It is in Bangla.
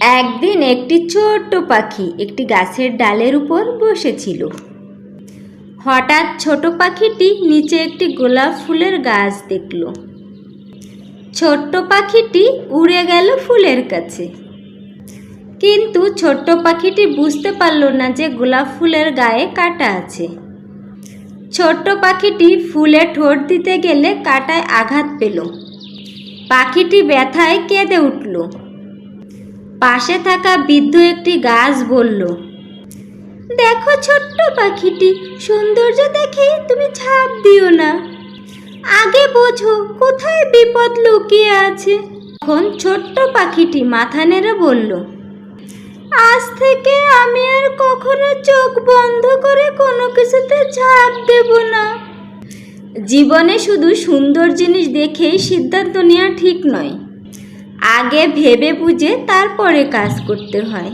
একদিন একটি ছোট্ট পাখি একটি গাছের ডালের উপর বসেছিল। হঠাৎ ছোট পাখিটি নিচে একটি গোলাপ ফুলের গাছ দেখল। ছোট্ট পাখিটি উড়ে গেল ফুলের কাছে। কিন্তু ছোট্ট পাখিটি বুঝতে পারল না যে গোলাপ ফুলের গায়ে কাটা আছে। ছোট্ট পাখিটি ফুলে ঠোঁট দিতে গেলে কাটায় আঘাত পেল। পাখিটি ব্যথায় কেঁদে উঠল। পাশে থাকা বৃদ্ধ একটি গাছ বলল, দেখো ছোট্ট পাখিটি, সৌন্দর্য দেখে তুমি ছাপ দিও না। আগে বোঝো কোথায় বিপদ লুকিয়ে আছে। তখন ছোট্ট পাখিটি মাথা নেড়ে বলল, আজ থেকে আমি আর কখনো চোখ বন্ধ করে কোনো কিছুতে ঝাঁপ দেব না। জীবনে শুধু সুন্দর জিনিস দেখেই সিদ্ধান্ত নেওয়া ঠিক নয় আগে ভেবে বুঝে তারপরে কাজ করতে হয়।